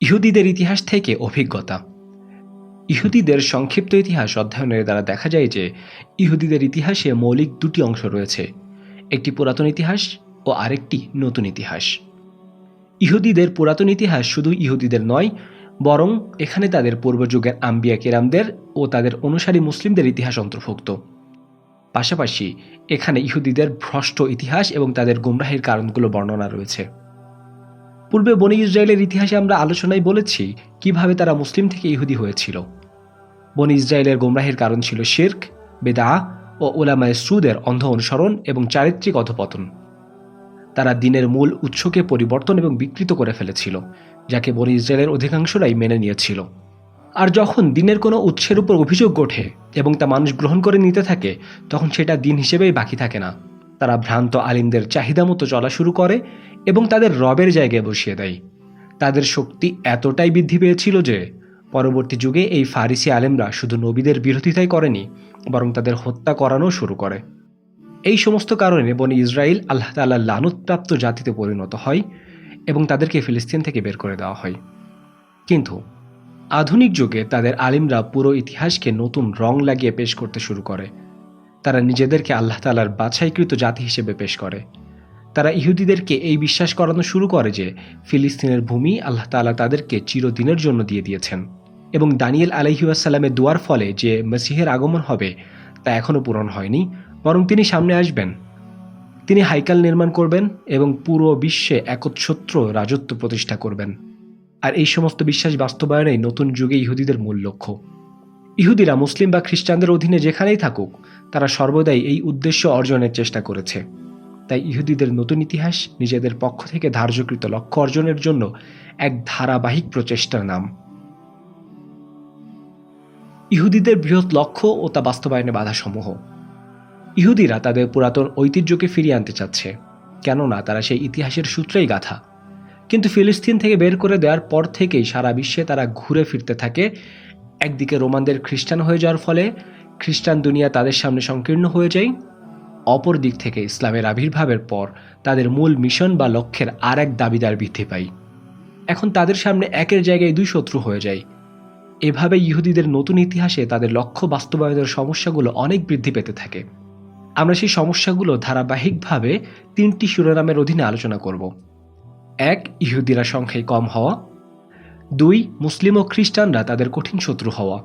ইহুদিদের ইতিহাস থেকে অভিজ্ঞতা। ইহুদিদের সংক্ষিপ্ত ইতিহাস অধ্যয়নের দ্বারা দেখা যায় যে, ইহুদিদের ইতিহাসে মৌলিক দুটি অংশ রয়েছে, একটি পুরাতন ইতিহাস ও আরেকটি নতুন ইতিহাস। ইহুদিদের পুরাতন ইতিহাস শুধু ইহুদিদের নয়, বরং এখানে তাদের পূর্বযুগের আম্বিয়া কেরামদের ও তাদের অনুসারী মুসলিমদের ইতিহাস অন্তর্ভুক্ত। পাশাপাশি এখানে ইহুদিদের ভ্রষ্ট ইতিহাস এবং তাদের গুমরাহের কারণগুলো বর্ণনা রয়েছে। পূর্বে বনি ইসরায়েলের ইতিহাসে আমরা আলোচনায় বলেছি কীভাবে তারা মুসলিম থেকে ইহুদি হয়েছিল। বনি ইসরায়েলের গোমরাহের কারণ ছিল শির্ক বেদা ও ওলামায় সুদের অন্ধ অনুসরণ এবং চারিত্রিক অধপতন। তারা দিনের মূল উৎসকে পরিবর্তন এবং বিকৃত করে ফেলেছিল, যাকে বনি ইসরায়েলের অধিকাংশরাই মেনে নিয়েছিল। আর যখন দিনের কোনো উৎসের উপর অভিযোগ ওঠে এবং তা মানুষ গ্রহণ করে নিতে থাকে, তখন সেটা দিন হিসেবেই বাকি থাকে না। তারা ভ্রান্ত আলিমদের চাহিদা মতো চলা শুরু করে এবং তাদের রবের জায়গায় বসিয়ে দেয়। তাদের শক্তি এতটাই বৃদ্ধি পেয়েছিল যে, পরবর্তী যুগে এই ফারিসি আলেমরা শুধু নবীদের বিরোধিতাই করেনি, বরং তাদের হত্যা করানো শুরু করে। এই সমস্ত কারণে বনি ইসরায়েল আল্লাহ তাল্লাহ লানুৎপ্রাপ্ত জাতিতে পরিণত হয় এবং তাদেরকে ফিলিস্তিন থেকে বের করে দেওয়া হয়। কিন্তু আধুনিক যুগে তাদের আলিমরা পুরো ইতিহাসকে নতুন রং লাগিয়ে পেশ করতে শুরু করে। তারা নিজেদেরকে আল্লাহ তালার বাছাইকৃত জাতি হিসেবে পেশ করে। তারা ইহুদিদেরকে এই বিশ্বাস করানো শুরু করে যে, ফিলিস্তিনের ভূমি আল্লাহ তালা তাদেরকে চিরদিনের জন্য দিয়ে দিয়েছেন। এবং দানিয়েল আলহিউসাল্লামের দোয়ার ফলে যে মসিহের আগমন হবে, তা এখনও পূরণ হয়নি, বরং তিনি সামনে আসবেন। তিনি হাইকাল নির্মাণ করবেন এবং পুরো বিশ্বে একচ্ছত্র রাজত্ব প্রতিষ্ঠা করবেন। আর এই সমস্ত বিশ্বাস বাস্তবায়নেই নতুন যুগে ইহুদিদের মূল লক্ষ্য। ইহুদিরা মুসলিম বা খ্রিস্টানদের অধীনে যেখানেই থাকুক, তারা সর্বদাই এই উদ্দেশ্য অর্জনের চেষ্টা করেছে। তাই ইহুদিদের নতুন ইতিহাস নিজেদের পক্ষ থেকে ধার্যকৃত লক্ষ্য অর্জনের জন্য এক ধারাবাহিক প্রচেষ্টার নাম। ইহুদিদের বৃহৎ লক্ষ্য ও তা বাস্তবায়নে বাধাসমূহ। ইহুদিরা তাদের পুরাতন ঐতিহ্যকে ফিরিয়ে আনতে চাচ্ছে, কেননা তারা সেই ইতিহাসের সূত্রেই গাথা। কিন্তু ফিলিস্তিন থেকে বের করে দেওয়ার পর থেকেই সারা বিশ্বে তারা ঘুরে ফিরতে থাকে একদিকে রোমানদের খ্রিস্টান হয়ে যাওয়ার ফলে খ্রিস্টান দুনিয়া তাদের সামনে সংকীর্ণ হয়ে যায়, অপর দিক থেকে ইসলামের আবির্ভাবের পর তাদের মূল মিশন বা লক্ষ্যের আর এক দাবিদার বৃদ্ধি পায়। এখন তাদের সামনে একের জায়গায় দুই শত্রু হয়ে যায়। এভাবে ইহুদিদের নতুন ইতিহাসে তাদের লক্ষ্য বাস্তবায়নের সমস্যাগুলো অনেক বৃদ্ধি পেতে থাকে। আমরা সেই সমস্যাগুলো ধারাবাহিকভাবে তিনটি শিরোনামের অধীনে আলোচনা করব। এক, ইহুদিরা সংখ্যায় কম হওয়া। দুই, মুসলিম ও খ্রিস্টানরা তাদের কঠিন শত্রু হওয়া।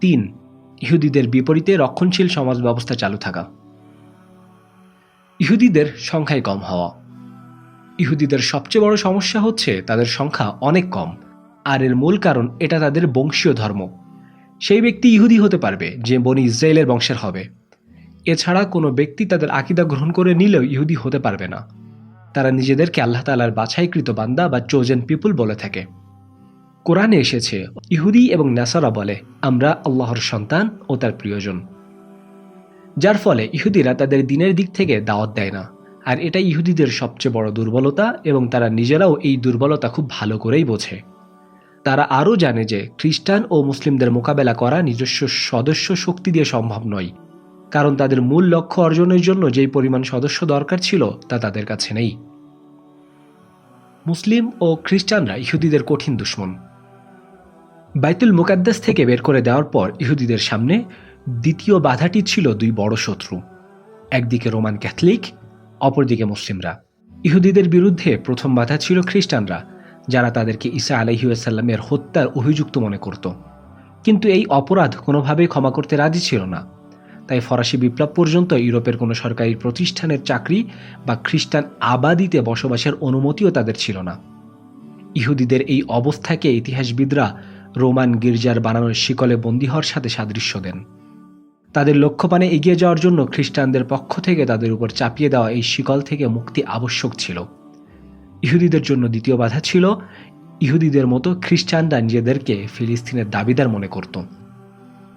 তিন, ইহুদিদের বিপরীতে রক্ষণশীল সমাজ ব্যবস্থা চালু থাকা। ইহুদিদের সংখ্যায় কম হওয়া। ইহুদিদের সবচেয়ে বড় সমস্যা হচ্ছে তাদের সংখ্যা অনেক কম। আর এর মূল কারণ এটা তাদের বংশীয় ধর্ম। সেই ব্যক্তি ইহুদি হতে পারবে যে বনি ইসরায়েলের বংশের হবে। এছাড়া কোনো ব্যক্তি তাদের আকিদা গ্রহণ করে নিলেও ইহুদি হতে পারবে না। তারা নিজেদেরকে আল্লাহ তালার বাছাইকৃত বান্দা বা চোজেন পিপুল বলে থাকে। কোরআনে এসেছে, ইহুদি এবং নাসারা বলে, আমরা আল্লাহর সন্তান ও তার প্রিয়জন। যার ফলে ইহুদিরা তাদের দিনের দিক থেকে দাওয়াত দেয় না। আর এটা ইহুদিদের সবচেয়ে বড় দুর্বলতা এবং তারা নিজেরাও এই দুর্বলতা খুব ভালো করেই বোঝে। তারা আরও জানে যে খ্রিস্টান ও মুসলিমদের মোকাবেলা করা নিজস্ব সদস্য শক্তি দিয়ে সম্ভব নয়। কারণ তাদের মূল লক্ষ্য অর্জনের জন্য যেই পরিমাণ সদস্য দরকার ছিল তা তাদের কাছে নেই। মুসলিম ও খ্রিস্টানরা ইহুদিদের কঠিন দুশ্মন। বাইতুল মুকাদ্দাস থেকে বের করে দেওয়ার পর ইহুদিদের সামনে দ্বিতীয় বাধাটি ছিল দুই বড় শত্রু, একদিকে রোমান ক্যাথলিক, অপরদিকে মুসলিমরা। ইহুদিদের বিরুদ্ধে প্রথম বাধা ছিল খ্রিস্টানরা, যারা তাদেরকে ঈসা আলহিউসাল্লামের হত্যার অভিযুক্ত মনে করত। কিন্তু এই অপরাধ কোনোভাবেই ক্ষমা করতে রাজি ছিল না। তাই ফরাসি বিপ্লব পর্যন্ত ইউরোপের কোনো সরকারি প্রতিষ্ঠানের চাকরি বা খ্রিস্টান আবাদিতে বসবাসের অনুমতিও তাদের ছিল না। ইহুদিদের এই অবস্থাকে ইতিহাসবিদরা রোমান গির্জার বানানোর শিকলে বন্দী হওয়ার সাথে সাদৃশ্য দেন। তাদের লক্ষ্যপানে এগিয়ে যাওয়ার জন্য খ্রিস্টানদের পক্ষ থেকে তাদের উপর চাপিয়ে দেওয়া এই শিকল থেকে মুক্তি আবশ্যক ছিল। ইহুদিদের জন্য দ্বিতীয় বাধা ছিল, ইহুদিদের মতো খ্রিস্টানরা নিজেদেরকে ফিলিস্তিনের দাবিদার মনে করত।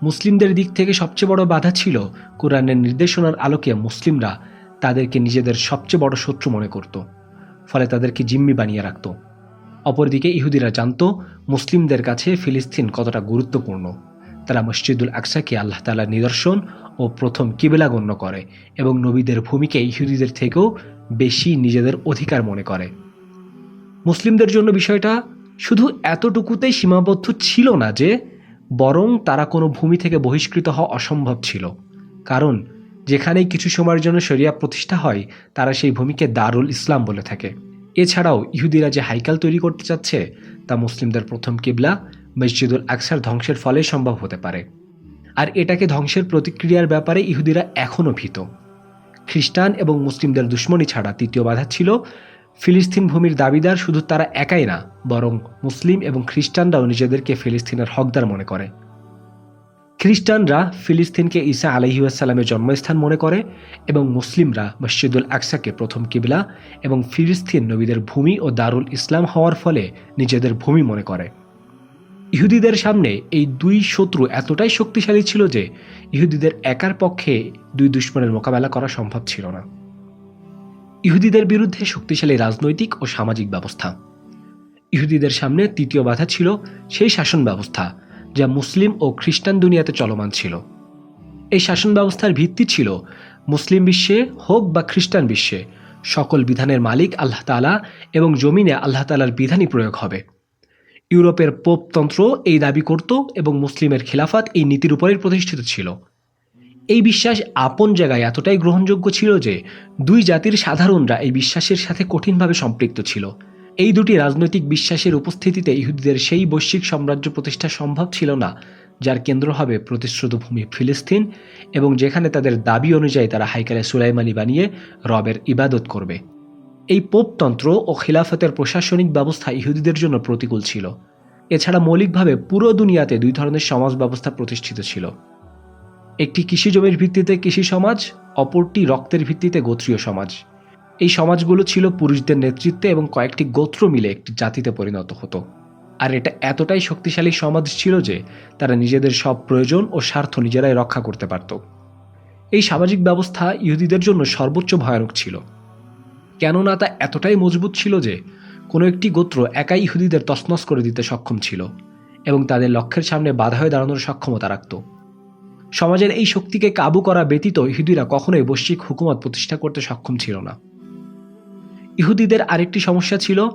মুসলিমদের দিক থেকে সবচেয়ে বড় বাধা ছিল, কোরআনের নির্দেশনার আলোকে মুসলিমরা তাদেরকে নিজেদের সবচেয়ে বড় শত্রু মনে করত, ফলে তাদেরকে জিম্মি বানিয়ে রাখত। অপরদিকে ইহুদিরা জানত মুসলিমদের কাছে ফিলিস্তিন কতটা গুরুত্বপূর্ণ। তারা মসজিদুল আকসাকে আল্লাহ তালার নিদর্শন ও প্রথম কিবেলা গণ্য করে এবং নবীদের ভূমিকে ইহুদিদের থেকেও বেশি নিজেদের অধিকার মনে করে। মুসলিমদের জন্য বিষয়টা শুধু এতটুকুতেই সীমাবদ্ধ ছিল না যে বরং তারা কোনো ভূমি থেকে বহিষ্কৃত হওয়া অসম্ভব ছিল। কারণ যেখানেই কিছু সময়ের জন্য শরিয়া প্রতিষ্ঠা হয়, তারা সেই ভূমিকে দারুল ইসলাম বলে থাকে। এছাড়াও ইহুদিরা যে হাইকাল তৈরি করতে চাচ্ছে, তা মুসলিমদের প্রথম কিবলা মসজিদুল আকসার ধ্বংসের ফলে সম্ভব হতে পারে। আর এটাকে ধ্বংসের প্রতিক্রিয়ার ব্যাপারে ইহুদিরা এখনও ভীত। খ্রিস্টান এবং মুসলিমদের দুশ্মনী ছাড়া তৃতীয় বাধা ছিল, ফিলিস্তিন ভূমির দাবিদার শুধু তারা একাই না, বরং মুসলিম এবং খ্রিস্টানরাও নিজেদেরকে ফিলিস্তিনের হকদার মনে করে। খ্রিস্টানরা ফিলিস্তিনকে ঈসা আলহিউসালামের জন্মস্থান মনে করে এবং মুসলিমরা মসজিদুল আকসাকে প্রথম কিবলা এবং ফিলিস্তিন নবীদের ভূমি ও দারুল ইসলাম হওয়ার ফলে নিজেদের ভূমি মনে করে। ইহুদিদের সামনে এই দুই শত্রু এতটাই শক্তিশালী ছিল যে ইহুদিদের একার পক্ষে দুই দুশ্মনের মোকাবেলা করা সম্ভব ছিল না। ইহুদিদের বিরুদ্ধে শক্তিশালী রাজনৈতিক ও সামাজিক ব্যবস্থা। ইহুদিদের সামনে তৃতীয় বাধা ছিল সেই শাসন ব্যবস্থা যা মুসলিম ও খ্রিস্টান দুনিয়াতে চলমান ছিল। এই শাসন ব্যবস্থার ভিত্তি ছিল মুসলিম বিশ্বে হোক বা খ্রিস্টান বিশ্বে, সকল বিধানের মালিক আল্লাহ তালা এবং জমিনে আল্লাহ তালার বিধানই প্রয়োগ হবে। ইউরোপের পোপতন্ত্র এই দাবি করত এবং মুসলিমের খিলাফত এই নীতির উপরেই প্রতিষ্ঠিত ছিল। এই বিশ্বাস আপন জায়গায় এতটাই গ্রহণযোগ্য ছিল যে দুই জাতির সাধারণরা এই বিশ্বাসের সাথে কঠিনভাবে সম্পৃক্ত ছিল। এই দুটি রাজনৈতিক বিশ্বাসের উপস্থিতিতে ইহুদিদের সেই বৈশ্বিক সাম্রাজ্য প্রতিষ্ঠা সম্ভব ছিল না, যার কেন্দ্র হবে প্রতিশ্রুত ভূমি ফিলিস্তিন এবং যেখানে তাদের দাবি অনুযায়ী তারা হাইকালে সুলাইমানি বানিয়ে রবের ইবাদত করবে। এই পোপতন্ত্র ও খিলাফতের প্রশাসনিক ব্যবস্থা ইহুদিদের জন্য প্রতিকূল ছিল। এছাড়া মৌলিকভাবে পুরো দুনিয়াতে দুই ধরনের সমাজ ব্যবস্থা প্রতিষ্ঠিত ছিল। একটি কৃষি জমির ভিত্তিতে কৃষি সমাজ, অপরটি রক্তের ভিত্তিতে গোত্রীয় সমাজ। এই সমাজগুলো ছিল পুরুষদের নেতৃত্বে এবং কয়েকটি গোত্র মিলে একটি জাতিতে পরিণত হতো। আর এটা এতটাই শক্তিশালী সমাজ ছিল যে তারা নিজেদের সব প্রয়োজন ও স্বার্থ নিজেরাই রক্ষা করতে পারত। এই সামাজিক ব্যবস্থা ইহুদিদের জন্য সর্বোচ্চ ভয়ানক ছিল। কেননা তা এতটাই মজবুত ছিল যে কোনো একটি গোত্র একাই ইহুদিদের তছনছ করে দিতে সক্ষম ছিল এবং তাদের লক্ষ্যের সামনে বাধা হয়ে দাঁড়ানোর সক্ষমতা রাখত। সমাজের এই শক্তিকে কাবু করা ব্যতীত ইহুদিরা কখনোই বৈশ্বিক হুকুমত প্রতিষ্ঠা করতে সক্ষম ছিল না। ইহুদিদের আরেকটি সমস্যা ছিল,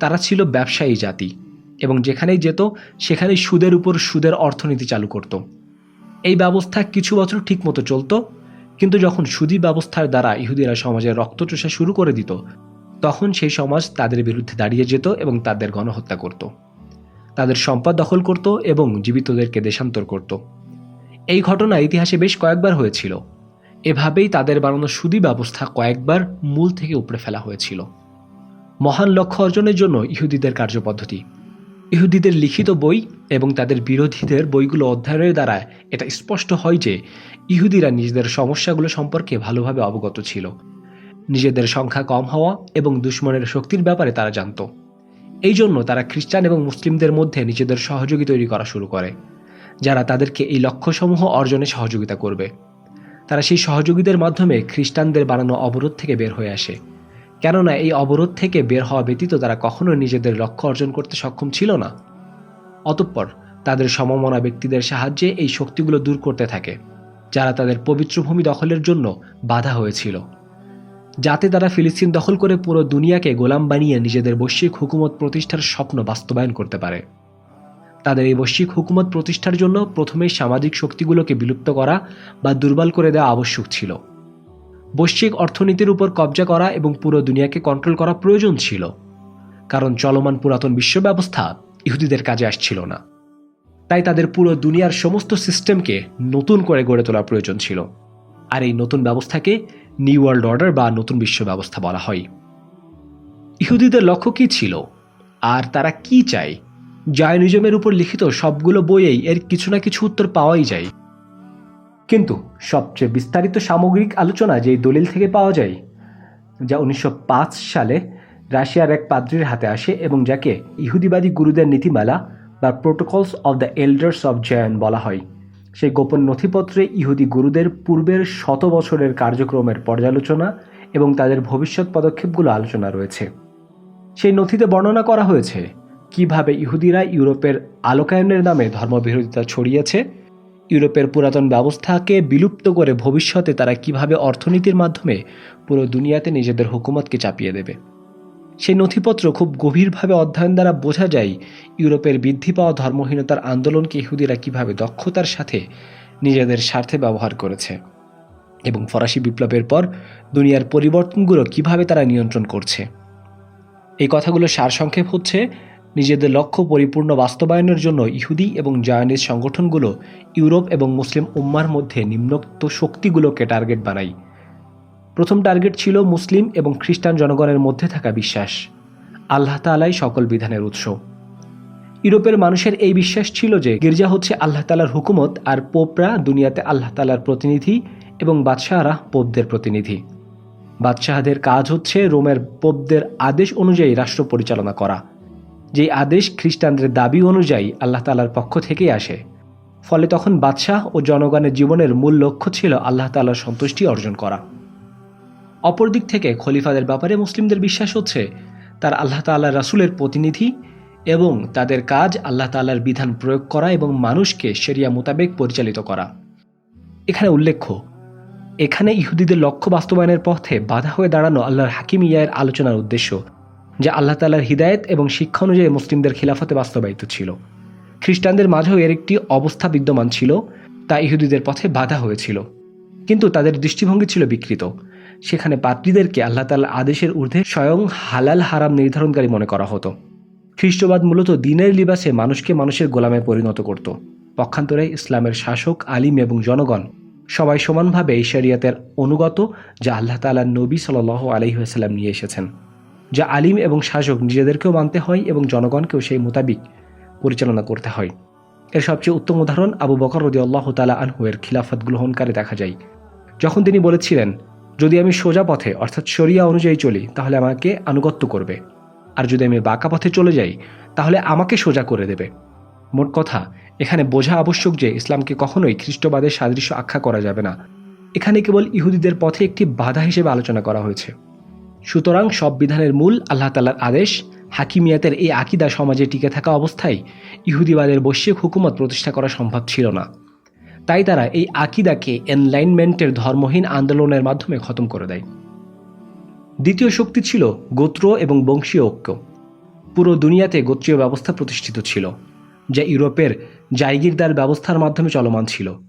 তারা ছিল ব্যবসায়ী জাতি এবং যেখানেই যেত, সেখানেই সুদের উপর সুদের অর্থনীতি চালু করত। এই ব্যবস্থা কিছু বছর ঠিকমতো চলত, কিন্তু যখন সুদী ব্যবস্থার দ্বারা ইহুদিরা সমাজের রক্তচোষা শুরু করে দিত, তখন সেই সমাজ তাদের বিরুদ্ধে দাঁড়িয়ে যেত এবং তাদের গণহত্যা করত। তাদের সম্পদ দখল করত এবং জীবিতদেরকে দেশান্তর করত। এই ঘটনা ইতিহাসে বেশ কয়েকবার হয়েছিল। এভাবেই তাদের বানানো সুদী ব্যবস্থা কয়েকবার মূল থেকে উপড়ে ফেলা হয়েছিল। মহান লক্ষ্য অর্জনের জন্য ইহুদিদের কার্যপদ্ধতি। ইহুদিদের লিখিত বই এবং তাদের বিরোধীদের বইগুলো অধ্যয়নের দ্বারা এটা স্পষ্ট হয় যে ইহুদিরা নিজেদের সমস্যাগুলো সম্পর্কে ভালোভাবে অবগত ছিল। নিজেদের সংখ্যা কম হওয়া এবং দুশ্মনের শক্তির ব্যাপারে তারা জানত। এই জন্য তারা খ্রিস্টান এবং মুসলিমদের মধ্যে নিজেদের সহযোগী তৈরি করা শুরু করে, যারা তাদেরকে এই লক্ষ্যসমূহ অর্জনে সহযোগিতা করবে। তারা সেই সহযোগীদের মাধ্যমে খ্রিস্টানদের বানানো অবরোধ থেকে বের হয়ে আসে। কেননা এই অবরোধ থেকে বের হওয়া ব্যতীত তারা কখনো নিজেদের লক্ষ্য অর্জন করতে সক্ষম ছিল না। অতঃপর তাদের সমমনা ব্যক্তিদের সাহায্যে এই শক্তিগুলো দূর করতে থাকে, যারা তাদের পবিত্র ভূমি দখলের জন্য বাধা হয়েছিল। যাতে তারা ফিলিস্তিন দখল করে পুরো দুনিয়াকে গোলাম বানিয়ে নিজেদের বৈশ্বিক হুকুমত প্রতিষ্ঠার স্বপ্ন বাস্তবায়ন করতে পারে। তাদের এই বৈশ্বিক হুকুমত প্রতিষ্ঠার জন্য প্রথমেই সামাজিক শক্তিগুলোকে বিলুপ্ত করা বা দুর্বল করে দেওয়া আবশ্যক ছিল। বৈশ্বিক অর্থনীতির উপর কবজা করা এবং পুরো দুনিয়াকে কন্ট্রোল করা প্রয়োজন ছিল। কারণ চলমান পুরাতন বিশ্ব ব্যবস্থা ইহুদিদের কাজে আসছিল না। তাই তাদের পুরো দুনিয়ার সমস্ত সিস্টেমকে নতুন করে গড়ে তোলা প্রয়োজন ছিল। আর এই নতুন ব্যবস্থাকে নিউ ওয়ার্ল্ড অর্ডার বা নতুন বিশ্ব ব্যবস্থা বলা হয়। ইহুদিদের লক্ষ্য কী ছিল? আর তারা কি চায়? জায়নিজমের উপর লিখিত সবগুলো বইয়েই এর কিছু না কিছু উত্তর পাওয়াই যায়। কিন্তু সবচেয়ে বিস্তারিত সামগ্রিক আলোচনা যে দলিল থেকে পাওয়া যায়, যা উনিশশো পাঁচ সালে রাশিয়ার এক পাদ্রির হাতে আসে এবং যাকে ইহুদিবাদী গুরুদের নীতিমালা বা protocols of the elders of Zion বলা হয়। সেই গোপন নথিপত্রে ইহুদি গুরুদের পূর্বের শত বছরের কার্যক্রমের পর্যালোচনা এবং তাদের ভবিষ্যৎ পদক্ষেপগুলো আলোচনা রয়েছে। সেই নথিতে বর্ণনা করা হয়েছে কীভাবে ইহুদিরা ইউরোপের আলোকায়নের নামে ধর্মবিরোধিতা ছড়িয়েছে, ইউরোপের পুরাতন ব্যবস্থাকে বিলুপ্ত করে ভবিষ্যতে তারা কীভাবে অর্থনীতির মাধ্যমে পুরো দুনিয়াতে নিজেদের হুকুমতকে চাপিয়ে দেবে। সেই নথিপত্র খুব গভীরভাবে অধ্যয়ন দ্বারা বোঝা যায়, ইউরোপের বৃদ্ধি পাওয়া ধর্মহীনতার আন্দোলনকে ইহুদিরা কীভাবে দক্ষতার সাথে নিজেদের স্বার্থে ব্যবহার করেছে এবং ফরাসি বিপ্লবের পর দুনিয়ার পরিবর্তনগুলো কীভাবে তারা নিয়ন্ত্রণ করছে। এই কথাগুলো সারসংক্ষেপ হচ্ছে নিজেদের লক্ষ্য পরিপূর্ণ বাস্তবায়নের জন্য ইহুদি এবং জায়নিজ সংগঠনগুলো ইউরোপ এবং মুসলিম উম্মার মধ্যে নিম্নোক্ত শক্তিগুলোকে টার্গেট বানায়। প্রথম টার্গেট ছিল মুসলিম এবং খ্রিস্টান জনগণের মধ্যে থাকা বিশ্বাস। আল্লাহ তালাই সকল বিধানের উৎস। ইউরোপের মানুষের এই বিশ্বাস ছিল যে গির্জা হচ্ছে আল্লাহ তালার হুকুমত আর পোপরা দুনিয়াতে আল্লাহ তালার প্রতিনিধি এবং বাদশাহরা পোপদের প্রতিনিধি। বাদশাহদের কাজ হচ্ছে রোমের পোপদের আদেশ অনুযায়ী রাষ্ট্র পরিচালনা করা। যেই আদেশ খ্রিস্টানদের দাবি অনুযায়ী আল্লাহ তালার পক্ষ থেকেই আসে। ফলে তখন বাদশাহ ও জনগণের জীবনের মূল লক্ষ্য ছিল আল্লাহ তালার সন্তুষ্টি অর্জন করা। অপরদিক থেকে খলিফাদের ব্যাপারে মুসলিমদের বিশ্বাস হচ্ছে, তার আল্লাহ তাল্লাহ রাসুলের প্রতিনিধি এবং তাদের কাজ আল্লাহ তাল্লাহর বিধান প্রয়োগ করা এবং মানুষকে সেরিয়া মোতাবেক পরিচালিত করা। এখানে উল্লেখ্য, এখানে ইহুদিদের লক্ষ্য বাস্তবায়নের পথে বাধা হয়ে দাঁড়ানো আল্লাহর হাকিম ইয়ায়ের আলোচনার উদ্দেশ্য। যা আল্লাহ তাল্লাহর হিদায়ত এবং শিক্ষা অনুযায়ী মুসলিমদের খিলাফতে বাস্তবায়িত ছিল। খ্রিস্টানদের মাঝেও এর একটি অবস্থা বিদ্যমান ছিল, তা ইহুদিদের পথে বাধা হয়েছিল। কিন্তু তাদের দৃষ্টিভঙ্গি ছিল বিকৃত। সেখানে পাত্রীদেরকে আল্লাহ তাল্লাহ আদেশের ঊর্ধ্বে স্বয়ং হালাল হারাম নির্ধারণকারী মনে করা হতো। খ্রিস্টবাদ মূলত দিনের লিবাসে মানুষকে মানুষের গোলামে পরিণত করত। পক্ষান্তরে ইসলামের শাসক, আলিম এবং জনগণ সবাই সমানভাবে এই শরিয়াতের অনুগত যা আল্লাহ তাল্লাহ নবী সাল আলহিহাস্লাম নিয়ে এসেছেন। যা আলিম এবং শাসক নিজেদেরকেও মানতে হয় এবং জনগণকেও সেই মোতাবিক পরিচালনা করতে হয়। এর সবচেয়ে উত্তম উদাহরণ আবু বকর রদি আল্লাহ তালা আনহুয়ের খিলাফত গ্রহণকারী দেখা যায়। যখন তিনি বলেছিলেন, যদি আমি সোজা পথে, অর্থাৎ শরিয়া অনুযায়ী চলি, তাহলে আমাকে আনুগত্য করবে। আর যদি আমি বাঁকা পথে চলে যাই, তাহলে আমাকে সোজা করে দেবে। মোট কথা, এখানে বোঝা আবশ্যক যে ইসলামকে কখনোই খ্রিস্টবাদের সাদৃশ্য আখ্যা করা যাবে না। এখানে কেবল ইহুদিদের পথে একটি বাধা হিসেবে আলোচনা করা হয়েছে। সুতরাং সব বিধানের মূল আল্লাহ তাল্লার আদেশ, হাকিমিয়াতের এই আকিদা সমাজে টিকে থাকা অবস্থায় ইহুদিবাদের বৈশ্বিক হুকুমত প্রতিষ্ঠা করা সম্ভব ছিল না। তাই তারা এই আকিদাকে এনলাইনমেন্টের ধর্মহীন আন্দোলনের মাধ্যমে খতম করে দেয়। দ্বিতীয় শক্তি ছিল গোত্র এবং বংশীয় ঐক্য। পুরো দুনিয়াতে গোত্রীয় ব্যবস্থা প্রতিষ্ঠিত ছিল, যা ইউরোপের জায়গিরদার ব্যবস্থার মাধ্যমে চলমান ছিল।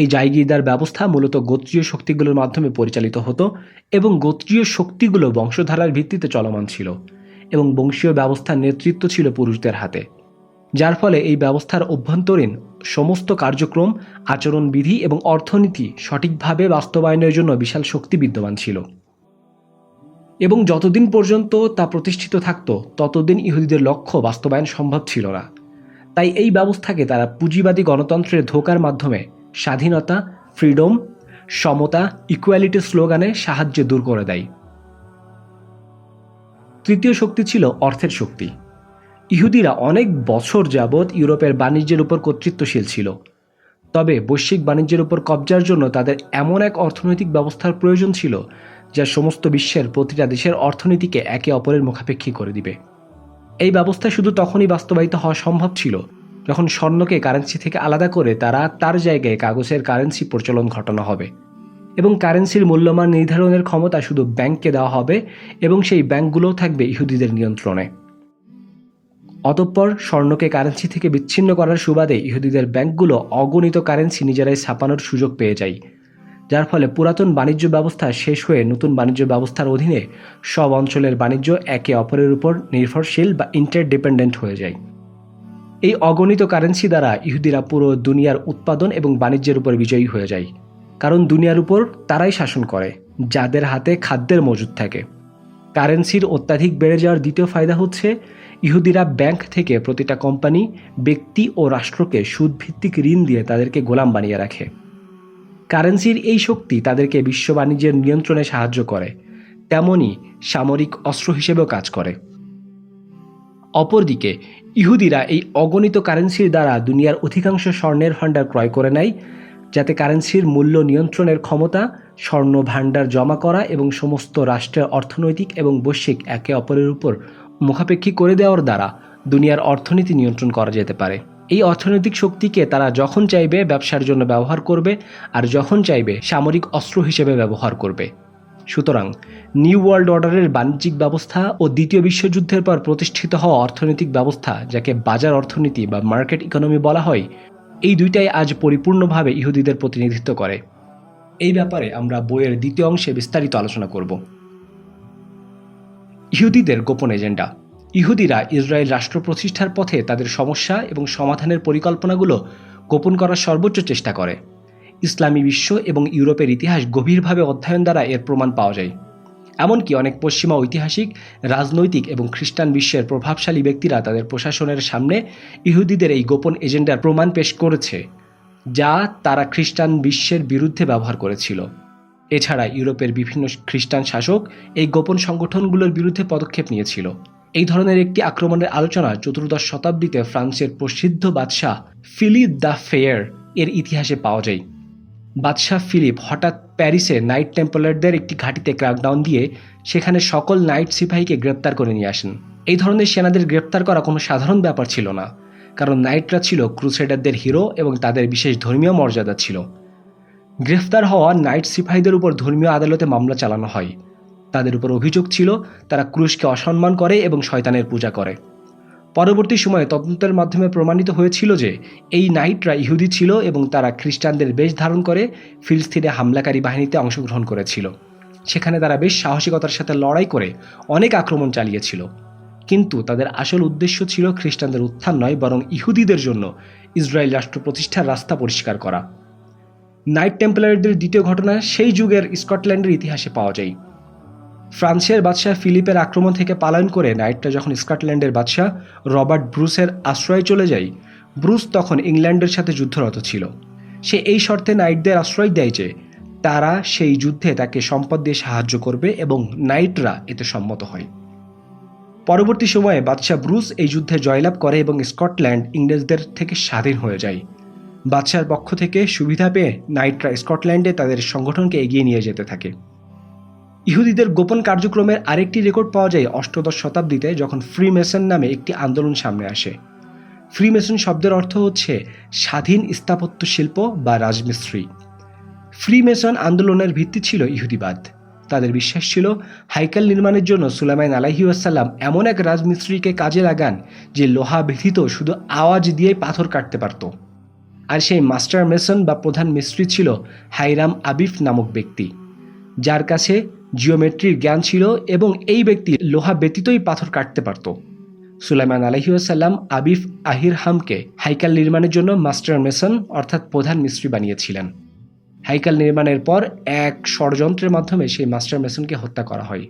এই জায়গিরদার ব্যবস্থা মূলত গোত্রীয় শক্তিগুলোর মাধ্যমে পরিচালিত হতো এবং গোত্রীয় শক্তিগুলো বংশধারার ভিত্তিতে চলমান ছিল এবং বংশীয় ব্যবস্থার নেতৃত্ব ছিল পুরুষদের হাতে। যার ফলে এই ব্যবস্থার অভ্যন্তরীণ সমস্ত কার্যক্রম, আচরণবিধি এবং অর্থনীতি সঠিকভাবে বাস্তবায়নের জন্য বিশাল শক্তি বিদ্যমান ছিল। এবং যতদিন পর্যন্ত তা প্রতিষ্ঠিত থাকত, ততদিন ইহুদিদের লক্ষ্য বাস্তবায়ন সম্ভব ছিল না। তাই এই ব্যবস্থাকে তারা পুঁজিবাদী গণতন্ত্রের ধোকার মাধ্যমে স্বাধীনতা, ফ্রিডম, সমতা ইকুয়ালিটি স্লোগানে সাহায্যে দূর করে দেয়। তৃতীয় শক্তি ছিল অর্থের শক্তি। ইহুদিরা অনেক বছর যাবৎ ইউরোপের বাণিজ্যের উপর কর্তৃত্বশীল ছিল। তবে বৈশ্বিক বাণিজ্যের উপর কবজার জন্য তাদের এমন এক অর্থনৈতিক ব্যবস্থার প্রয়োজন ছিল, যা সমস্ত বিশ্বের প্রতিটা দেশের অর্থনীতিকে একে অপরের মুখাপেক্ষী করে দিবে। এই ব্যবস্থা শুধু তখনই বাস্তবায়িত হওয়া সম্ভব ছিল যখন স্বর্ণকে কারেন্সি থেকে আলাদা করে তারা তার জায়গায় কাগজের কারেন্সি প্রচলন ঘটানো হবে এবং কারেন্সির মূল্যমান নির্ধারণের ক্ষমতা শুধু ব্যাংককে দেওয়া হবে এবং সেই ব্যাংকগুলোও থাকবে ইহুদিদের নিয়ন্ত্রণে। অতঃপর স্বর্ণকে কারেন্সি থেকে বিচ্ছিন্ন করার সুবাদে ইহুদিদের ব্যাংকগুলো অগণিত কারেন্সি নিজেরাই ছাপানোর সুযোগ পেয়ে যায়, যার ফলে পুরাতন বাণিজ্য ব্যবস্থা শেষ হয়ে নতুন বাণিজ্য ব্যবস্থার অধীনে সব অঞ্চলের বাণিজ্য একে অপরের উপর নির্ভরশীল বা ইন্টারডিপেন্ডেন্ট হয়ে যায়। এই অগণিত কারেন্সি দ্বারা ইহুদিরা পুরো দুনিয়ার উৎপাদন এবং বাণিজ্যের উপর বিজয়ী হয়ে যায়। কারণ দুনিয়ার উপর তারাই শাসন করে, যাদের হাতে খাদ্যের মজুদ থাকে। কারেন্সির অত্যাধিক বেড়ে যাওয়ার দ্বিতীয় ফায়দা হচ্ছে, ইহুদিরা ব্যাংক থেকে প্রতিটা কোম্পানি ব্যক্তি ও রাষ্ট্রকে সুদভিত্তিক ঋণ দিয়ে তাদেরকে গোলাম বানিয়ে রাখে। কারেন্সির এই শক্তি তাদেরকে বিশ্ব বাণিজ্যের নিয়ন্ত্রণে সাহায্য করে তেমনই সামরিক অস্ত্র হিসেবেও কাজ করে। অপরদিকে, ইহুদিরা এই অগণিত কারেন্সির দ্বারা দুনিয়ার অধিকাংশ স্বর্ণের ভাণ্ডার ক্রয় করে নেয়, যাতে কারেন্সির মূল্য নিয়ন্ত্রণের ক্ষমতা, স্বর্ণ ভাণ্ডার জমা করা এবং সমস্ত রাষ্ট্রের অর্থনৈতিক এবং বৈশ্বিক একে অপরের উপর মুখাপেক্ষী করে দেওয়ার দ্বারা দুনিয়ার অর্থনীতি নিয়ন্ত্রণ করা যেতে পারে। এই অর্থনৈতিক শক্তিকে তারা যখন চাইবে ব্যবসার জন্য ব্যবহার করবে, আর যখন চাইবে সামরিক অস্ত্র হিসেবে ব্যবহার করবে। সুতরাং নিউ ওয়ার্ল্ড অর্ডারের বাণিজ্যিক ব্যবস্থা ও দ্বিতীয় বিশ্বযুদ্ধের পর প্রতিষ্ঠিত হওয়া অর্থনৈতিক ব্যবস্থা, যাকে বাজার অর্থনীতি বা মার্কেট ইকোনমি বলা হয়, এই দুইটাই আজ পরিপূর্ণভাবে ইহুদিদের প্রতিনিধিত্ব করে। এই ব্যাপারে আমরা বইয়ের দ্বিতীয় অংশে বিস্তারিত আলোচনা করব। ইহুদিদের গোপন এজেন্ডা। ইহুদিরা ইসরায়েল রাষ্ট্র প্রতিষ্ঠার পথে তাদের সমস্যা এবং সমাধানের পরিকল্পনাগুলো গোপন করার সর্বোচ্চ চেষ্টা করে। ইসলামী বিশ্ব এবং ইউরোপের ইতিহাস গভীরভাবে অধ্যয়ন দ্বারা এর প্রমাণ পাওয়া যায়। এমনকি অনেক পশ্চিমা ঐতিহাসিক, রাজনৈতিক এবং খ্রিস্টান বিশ্বের প্রভাবশালী ব্যক্তিরা তাদের প্রশাসনের সামনে ইহুদিদের এই গোপন এজেন্ডার প্রমাণ পেশ করেছে, যা তারা খ্রিস্টান বিশ্বের বিরুদ্ধে ব্যবহার করেছিল। এছাড়া ইউরোপের বিভিন্ন খ্রিস্টান শাসক এই গোপন সংগঠনগুলোর বিরুদ্ধে পদক্ষেপ নিয়েছিল। এই ধরনের একটি আক্রমণের আলোচনা চতুর্দশ শতাব্দীতে ফ্রান্সের প্রসিদ্ধ বাদশাহ ফিলিপ দ্য ফেয়ার এর ইতিহাসে পাওয়া যায়। বাদশাহ ফিলিপ হঠাৎ প্যারিসে নাইট টেম্পলারদের একটি ঘাঁটিতে ক্র্যাকডাউন দিয়ে সেখানে সকল নাইট সিপাহীকে গ্রেপ্তার করে নিয়ে আসেন। এই ধরনের সেনাদের গ্রেপ্তার করা কোনো সাধারণ ব্যাপার ছিল না, কারণ নাইটরা ছিল ক্রুসেডারদের হিরো এবং তাদের বিশেষ ধর্মীয় মর্যাদা ছিল। গ্রেফতার হওয়া নাইট সিপাহীদের উপর ধর্মীয় আদালতে মামলা চালানো হয়। তাদের উপর অভিযোগ ছিল, তারা ক্রুশকে অসম্মান করে এবং শয়তানের পূজা করে। পরবর্তী সময়ে তদন্তের মাধ্যমে প্রমাণিত হয়েছিল যে এই নাইটরা ইহুদি ছিল এবং তারা খ্রিস্টানদের বেশ ধারণ করে ফিলিস্তিনে হামলাকারী বাহিনীতে অংশগ্রহণ করেছিল। সেখানে তারা বেশ সাহসিকতার সাথে লড়াই করে অনেক আক্রমণ চালিয়েছিল। কিন্তু তাদের আসল উদ্দেশ্য ছিল খ্রিস্টানদের উত্থান নয়, বরং ইহুদিদের জন্য ইসরায়েল রাষ্ট্র প্রতিষ্ঠার রাস্তা পরিষ্কার করা। নাইট টেম্পলারদের দ্বিতীয় ঘটনা সেই যুগের স্কটল্যান্ডের ইতিহাসে পাওয়া যায়। ফ্রান্সের বাদশাহ ফিলিপের আক্রমণ থেকে পালায়ন করে নাইটরা যখন স্কটল্যান্ডের বাদশাহ রবার্ট ব্রুসের আশ্রয়ে চলে যায়, ব্রুস তখন ইংল্যান্ডের সাথে যুদ্ধরত ছিল। সে এই শর্তে নাইটদের আশ্রয় দেয় যে, তারা সেই যুদ্ধে তাকে সম্পদ দিয়ে সাহায্য করবে এবং নাইটরা এতে সম্মত হয়। পরবর্তী সময়ে বাদশাহ ব্রুস এই যুদ্ধে জয়লাভ করে এবং স্কটল্যান্ড ইংরেজদের থেকে স্বাধীন হয়ে যায়। বাদশার পক্ষ থেকে সুবিধা পেয়ে নাইটরা স্কটল্যান্ডে তাদের সংগঠনকে এগিয়ে নিয়ে যেতে থাকে। ইহুদিদের গোপন কার্যক্রমের আরেকটি রেকর্ড পাওয়া যায় অষ্টদশ শতাব্দীতে যখন ফ্রি মেসন নামে একটি আন্দোলন সামনে আসে। ফ্রি মেসন শব্দের অর্থ হচ্ছে স্বাধীন স্থাপত্য শিল্প বা রাজমিস্ত্রি। ফ্রি মেসন আন্দোলনের ভিত্তি ছিল ইহুদিবাদ। তাদের বিশ্বাস ছিল হাইকাল নির্মাণের জন্য সুলাইমান আলাহিউসাল্লাম এমন এক রাজমিস্ত্রিকে কাজে লাগান যে লোহা ব্যথিত শুধু আওয়াজ দিয়ে পাথর কাটতে পারত। আর সেই মাস্টার মেসন বা প্রধান মিস্ত্রি ছিল হাইরাম আবিফ নামক ব্যক্তি। যার কাছে জিওমেট্রির জ্ঞান ছিল এবং এই ব্যক্তি লোহা ব্যতীতই পাথর কাটতে পারত। সুলাইমান আলহিউসাল্লাম আবিফ আহির হামকে হাইকাল নির্মাণের জন্য মাস্টার মেসন অর্থাৎ প্রধান মিস্ত্রি বানিয়েছিলেন। হাইকাল নির্মাণের পর এক ষড়যন্ত্রের মাধ্যমে সেই মাস্টার মেসনকে হত্যা করা হয়।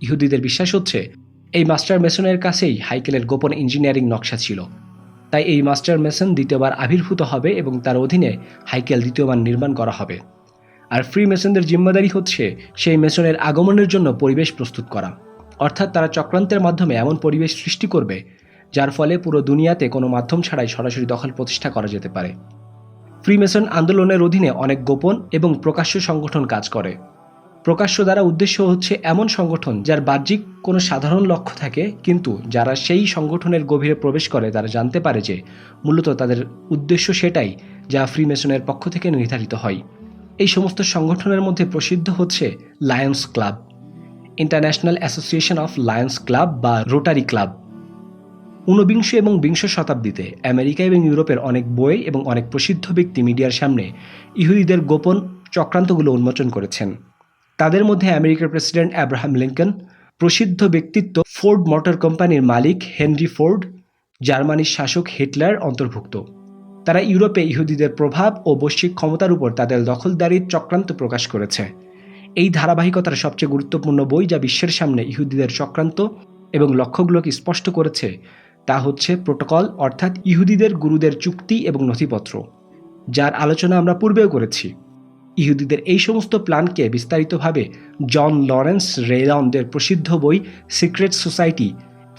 ইহুদিদের বিশ্বাস হচ্ছে, এই মাস্টার মেসনের কাছেই হাইকেলের গোপন ইঞ্জিনিয়ারিং নকশা ছিল। তাই এই মাস্টার মেসন দ্বিতীয়বার আবির্ভূত হবে এবং তার অধীনে হাইকেল দ্বিতীয়বার নির্মাণ করা হবে। আর ফ্রি মেসনদের জিম্মাদারি হচ্ছে সেই মেসনের আগমনের জন্য পরিবেশ প্রস্তুত করা। অর্থাৎ তারা চক্রান্তের মাধ্যমে এমন পরিবেশ সৃষ্টি করবে, যার ফলে পুরো দুনিয়াতে কোনো মাধ্যম ছাড়াই সরাসরি দখল প্রতিষ্ঠা করা যেতে পারে। ফ্রি ফ্রিমেসন আন্দোলনের অধীনে অনেক গোপন এবং প্রকাশ্য সংগঠন কাজ করে। প্রকাশ্য দ্বারা উদ্দেশ্য হচ্ছে এমন সংগঠন যার বাহ্যিক কোনো সাধারণ লক্ষ্য থাকে, কিন্তু যারা সেই সংগঠনের গভীরে প্রবেশ করে তারা জানতে পারে যে মূলত তাদের উদ্দেশ্য সেটাই যা ফ্রি ফ্রিমেসনের পক্ষ থেকে নির্ধারিত হয়। এই সমস্ত সংগঠনের মধ্যে প্রসিদ্ধ হচ্ছে Lions Club International Association of Lions Club বা রোটারি ক্লাব ঊনবিংশ এবং বিংশ শতাব্দীতে আমেরিকা এবং ইউরোপের অনেক বই এবং অনেক প্রসিদ্ধ ব্যক্তি মিডিয়ার সামনে ইহুদিদের গোপন চক্রান্তগুলো উন্মোচন করেছেন। তাদের মধ্যে আমেরিকার প্রেসিডেন্ট অ্যাব্রাহাম লিঙ্কন, প্রসিদ্ধ ব্যক্তিত্ব ফোর্ড মোটর কোম্পানির মালিক হেনরি ফোর্ড, জার্মানির শাসক হিটলার অন্তর্ভুক্ত। তারা ইউরোপে ইহুদিদের প্রভাব ও বৈশ্বিক ক্ষমতার উপর তাদের দখলদারির চক্রান্ত প্রকাশ করেছে। এই ধারাবাহিকতার সবচেয়ে গুরুত্বপূর্ণ বই যা বিশ্বের সামনে ইহুদিদের চক্রান্ত এবং লক্ষ্যগুলোকে স্পষ্ট করেছে, তা হচ্ছে প্রোটোকল অর্থাৎ ইহুদিদের গুরুদের চুক্তি এবং নথিপত্র, যার আলোচনা আমরা পূর্বেও করেছি। ইহুদিদের এই সমস্ত প্ল্যানকে বিস্তারিতভাবে জন লরেন্স রেলন্ডের প্রসিদ্ধ বই সিক্রেট সোসাইটি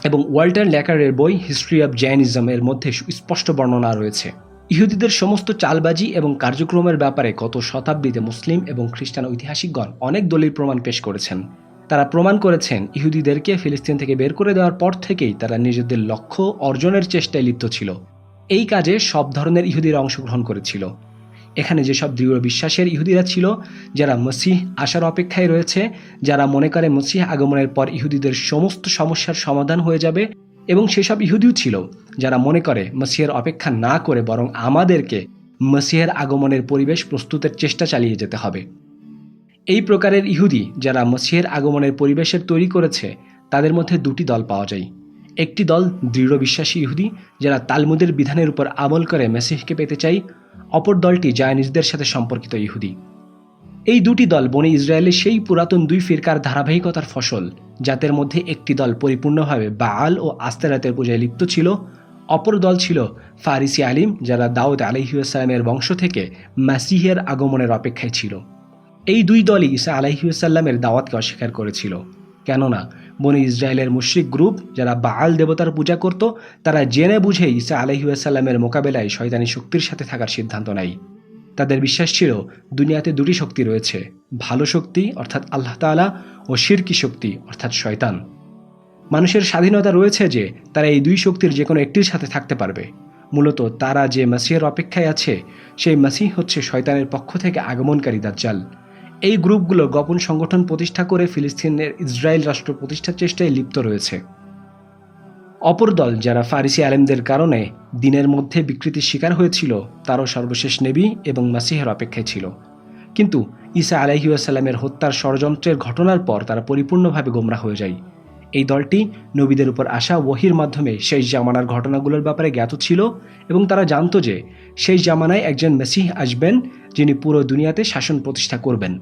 এবং ওয়াল্টার ল্যাকারের বই হিস্ট্রি অব জৈনিজম এর মধ্যে স্পষ্ট বর্ণনা রয়েছে। ইহুদিদের সমস্ত চালবাজি এবং কার্যক্রমের ব্যাপারে গত শতাব্দীতে মুসলিম এবং খ্রিস্টান ঐতিহাসিকগণ অনেক দলিল প্রমাণ পেশ করেছেন। তারা প্রমাণ করেছেন ইহুদিদেরকে ফিলিস্তিন থেকে বের করে দেওয়ার পর থেকেই তারা নিজেদের লক্ষ্য অর্জনের চেষ্টায় লিপ্ত ছিল। এই কাজে সব ধরনের ইহুদিরা অংশগ্রহণ করেছিল। এখানে যেসব দৃঢ় বিশ্বাসের ইহুদিরা ছিল, যারা মসিহ আসার অপেক্ষায় রয়েছে, যারা মনে করে মসিহ আগমনের পর ইহুদিদের সমস্ত সমস্যার সমাধান হয়ে যাবে এবং সেসব ইহুদিও ছিল যারা মনে করে মসিহের অপেক্ষা না করে বরং আমাদেরকে মসিহের আগমনের পরিবেশ প্রস্তুতের চেষ্টা চালিয়ে যেতে হবে। এই প্রকারের ইহুদি যারা মসিহের আগমনের পরিবেশের তৈরি করেছে, তাদের মধ্যে দুটি দল পাওয়া যায়। একটি দল দৃঢ় বিশ্বাসী ইহুদি যারা তালমুদের বিধানের উপর আমল করে মেসিহকে পেতে চাই অপর দলটি জায়নিজদের সাথে সম্পর্কিত ইহুদি। এই দুটি দল বনে ইসরায়েলের সেই পুরাতন দুই ফিরকার ধারাবাহিকতার ফসল, যাদের মধ্যে একটি দল পরিপূর্ণভাবে বাআল ও আস্তেরাতের পূজায় লিপ্ত ছিল, অপর দল ছিল ফারিসি আলিম, যারা দাউদ আলহিউসালামের বংশ থেকে মাসিহের আগমনের অপেক্ষায় ছিল। এই দুই দলই ঈসা আলাইহিউসাল্লামের দাওয়াতকে অস্বীকার করেছিল। কেননা, বনি ইসরায়েলের মুশ্রিক গ্রুপ যারা বাআল দেবতার পূজা করত, তারা জেনে বুঝে ঈসা আলাইহিউসাল্লামের মোকাবেলায় শয়তানি শক্তির সাথে থাকার সিদ্ধান্ত নেয়। তাদের বিশ্বাস ছিল দুনিয়াতে দুটি শক্তি রয়েছে, ভালো শক্তি অর্থাৎ আল্লাহ তাআলা ও শিরকি শক্তি অর্থাৎ শয়তান। মানুষের স্বাধীনতা রয়েছে যে তারা এই দুই শক্তির যে কোনো একটির সাথে থাকতে পারবে। মূলত তারা যে মাসিহের অপেক্ষায় আছে, সেই মাসিহ হচ্ছে শয়তানের পক্ষ থেকে আগমনকারী দাজ্জাল। এই গ্রুপগুলো গোপন সংগঠন প্রতিষ্ঠা করে ফিলিস্তিনের ইসরায়েল রাষ্ট্র প্রতিষ্ঠার চেষ্টায় লিপ্ত রয়েছে। অপর দল যারা ফারিসি আলেমদের কারণে দিনের মধ্যে বিকৃতির শিকার হয়েছিল, তারও সর্বশেষ নেবী এবং মাসিহের অপেক্ষায় ছিল। কিন্তু ঈসা আলাইহিউসাল্লামের হত্যার ষড়যন্ত্রের ঘটনার পর তারা পরিপূর্ণভাবে গোমরা হয়ে যায়। এই দলটি নবীদের উপর আসা ওহির মাধ্যমে শেষ জামানার ঘটনাগুলোর ব্যাপারে জ্ঞাত ছিল এবং তারা জানত যে শেষ জামানায় একজন মেসিহ আসবেন যিনি পুরো দুনিয়াতে শাসন প্রতিষ্ঠা করবেন।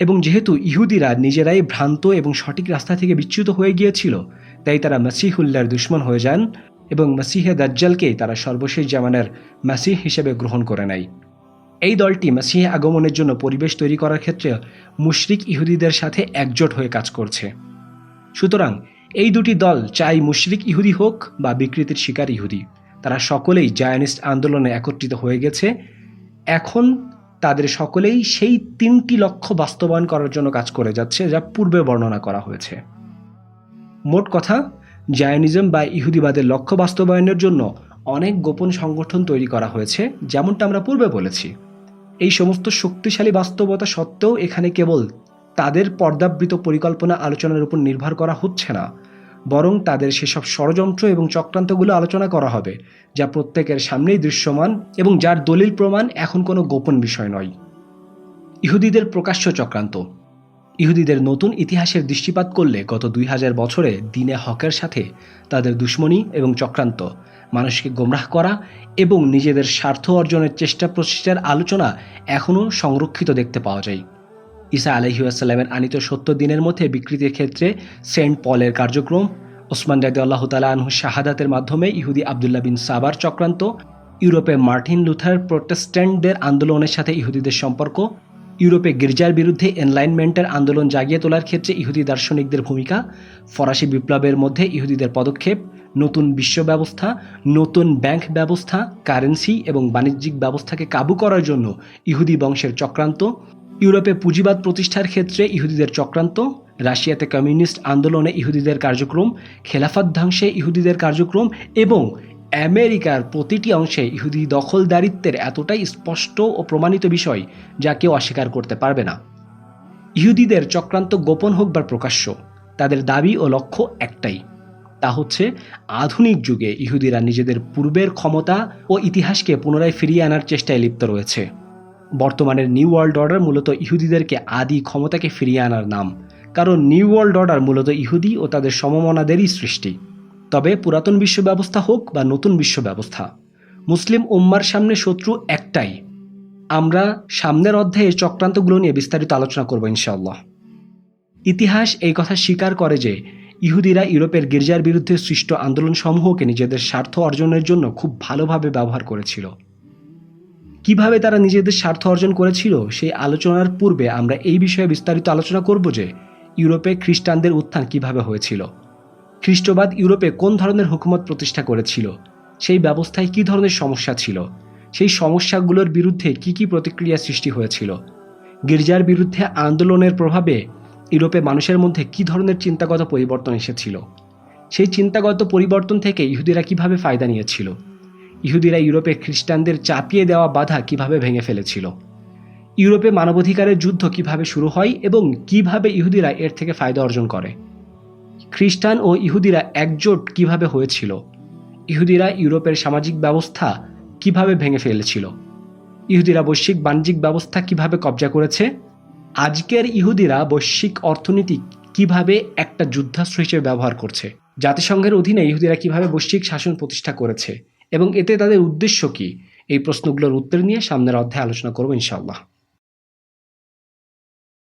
এবং যেহেতু ইহুদিরা নিজেরাই ভ্রান্ত এবং সঠিক রাস্তা থেকে বিচ্যুত হয়ে গিয়েছিল তাই তারা মাসিহুল্লার দুশ্মন হয়ে যান এবং মাসিহে দাজ্জালকে তারা সর্বশেষ জামানের মাসিহ হিসেবে গ্রহণ করে নেয়। এই দলটি মাসিহে আগমনের জন্য পরিবেশ তৈরি করার ক্ষেত্রে মুশরিক ইহুদিদের সাথে একজোট হয়ে কাজ করছে। সুতরাং এই দুটি দল চাই মুশরিক ইহুদি হোক বা বিকৃতির শিকার ইহুদি। তারা সকলেই জায়ানিস্ট আন্দোলনে একত্রিত হয়ে গেছে। এখন তাদের সকলেই সেই তিনটি লক্ষ্য বাস্তবায়ন করার জন্য কাজ করে যাচ্ছে, যা পূর্বে বর্ণনা করা হয়েছে। মোট কথা, জায়নিজম বা ইহুদিবাদের লক্ষ্য বাস্তবায়নের জন্য অনেক গোপন সংগঠন তৈরি করা হয়েছে, যেমনটা আমরা পূর্বে বলেছি। এই সমস্ত শক্তিশালী বাস্তবতা সত্ত্বেও এখানে কেবল তাদের পর্দাবৃত পরিকল্পনা আলোচনার উপর নির্ভর করা হচ্ছে না, বরং তাদের সেসব ষড়যন্ত্র এবং চক্রান্তগুলো আলোচনা করা হবে, যা প্রত্যেকের সামনেই দৃশ্যমান এবং যার দলিল প্রমাণ এখন কোনো গোপন বিষয় নয়। ইহুদিদের প্রকাশ্য চক্রান্ত ইহুদিদের নতুন ইতিহাসের দৃষ্টিপাত করলে গত দুই হাজার বছরে দিনে হকের সাথে তাদের দুশ্মনী এবং চক্রান্ত, মানুষকে গোমরাহ করা এবং নিজেদের স্বার্থ অর্জনের চেষ্টা প্রচেষ্টার আলোচনা এখনও সংরক্ষিত দেখতে পাওয়া যায়। ঈসা আলহিউসাল্লামের আনিত সত্য দিনের মধ্যে বিকৃতির ক্ষেত্রে সেন্ট পলের কার্যক্রম, ওসমান রাদি আল্লাহ তালা আনহু শাহাদাতের মাধ্যমে ইহুদি আবদুল্লাহ বিন সাবার চক্রান্ত, ইউরোপে মার্টিন লুথার প্রোটেস্ট্যান্টদের আন্দোলনের সাথে ইহুদিদের সম্পর্ক ইউরোপে গির্জার বিরুদ্ধে এনলাইনমেন্টের আন্দোলন জাগিয়ে তোলার ক্ষেত্রে ইহুদি দার্শনিকদের ভূমিকা, ফরাসি বিপ্লবের মধ্যে ইহুদিদের পদক্ষেপ, নতুন বিশ্ব ব্যবস্থা, নতুন ব্যাংক ব্যবস্থা, কারেন্সি এবং বাণিজ্যিক ব্যবস্থাকে কাবু করার জন্য ইহুদি বংশের চক্রান্ত, ইউরোপে পুঁজিবাদ প্রতিষ্ঠার ক্ষেত্রে ইহুদিদের চক্রান্ত, রাশিয়াতে কমিউনিস্ট আন্দোলনে ইহুদিদের কার্যক্রম, খেলাফত ধ্বংসে ইহুদিদের কার্যক্রম এবং আমেরিকার প্রতিটি অংশে ইহুদি দখলদারিত্বের এতটাই স্পষ্ট ও প্রমাণিত বিষয় যা কেউ অস্বীকার করতে পারবে না। ইহুদিদের চক্রান্ত গোপন হোক বা প্রকাশ্য, তাদের দাবি ও লক্ষ্য একটাই, তা হচ্ছে আধুনিক যুগে ইহুদিরা নিজেদের পূর্বের ক্ষমতা ও ইতিহাসকে পুনরায় ফিরিয়ে আনার চেষ্টায় লিপ্ত রয়েছে। বর্তমানের নিউ ওয়ার্ল্ড অর্ডার মূলত ইহুদিদেরকে আদি ক্ষমতাকে ফিরিয়ে আনার নাম, কারণ নিউ ওয়ার্ল্ড অর্ডার মূলত ইহুদি ও তাদের সমমনাদেরই সৃষ্টি। তবে পুরাতন বিশ্ব ব্যবস্থা হোক বা নতুন বিশ্ব ব্যবস্থা মুসলিম উম্মার সামনে শত্রু একটাই। আমরা সামনের অধ্যায়ে চক্রান্তগুলো নিয়ে বিস্তারিত আলোচনা করব ইনশাআল্লাহ। ইতিহাস এই কথা স্বীকার করে যে ইহুদিরা ইউরোপের গির্জার বিরুদ্ধে সৃষ্ট আন্দোলনসমূহকে নিজেদের স্বার্থ অর্জনের জন্য খুব ভালোভাবে ব্যবহার করেছিল। কীভাবে তারা নিজেদের স্বার্থ অর্জন করেছিল সেই আলোচনার পূর্বে আমরা এই বিষয়ে বিস্তারিত আলোচনা করব যে ইউরোপে খ্রিস্টানদের উত্থান কীভাবে হয়েছিল। খ্রিস্টবাদ ইউরোপে কোন ধরনের হুকুমত প্রতিষ্ঠা করেছিল? সেই ব্যবস্থায় কী ধরনের সমস্যা ছিল? সেই সমস্যাগুলোর বিরুদ্ধে কি কি প্রতিক্রিয়া সৃষ্টি হয়েছিল? গির্জার বিরুদ্ধে আন্দোলনের প্রভাবে ইউরোপে মানুষের মধ্যে কী ধরনের চিন্তাগত পরিবর্তন এসেছিল? সেই চিন্তাগত পরিবর্তন থেকে ইহুদিরা কীভাবে ফায়দা নিয়েছিল? ইহুদিরা ইউরোপে খ্রিস্টানদের চাপিয়ে দেওয়া বাধা কীভাবে ভেঙে ফেলেছিল? ইউরোপে মানবাধিকারের যুদ্ধ কীভাবে শুরু হয় এবং কীভাবে ইহুদিরা এর থেকে ফায়দা অর্জন করে? খ্রিস্টান ও ইহুদিরা একজোট কীভাবে হয়েছিল? ইহুদিরা ইউরোপের সামাজিক ব্যবস্থা কীভাবে ভেঙে ফেলেছিল? ইহুদিরা বৈশ্বিক বাণিজ্যিক ব্যবস্থা কীভাবে কবজা করেছে? আজকের ইহুদিরা বৈশ্বিক অর্থনীতি কীভাবে একটা যুদ্ধাস্ত্র হিসেবে ব্যবহার করছে? জাতিসংঘের অধীনে ইহুদিরা কীভাবে বৈশ্বিক শাসন প্রতিষ্ঠা করেছে? এবং এতে তাদের উদ্দেশ্য কি? এই প্রশ্নগুলোর উত্তর নিয়ে সামনের অধ্যায়ে আলোচনা করব ইনশাআল্লাহ।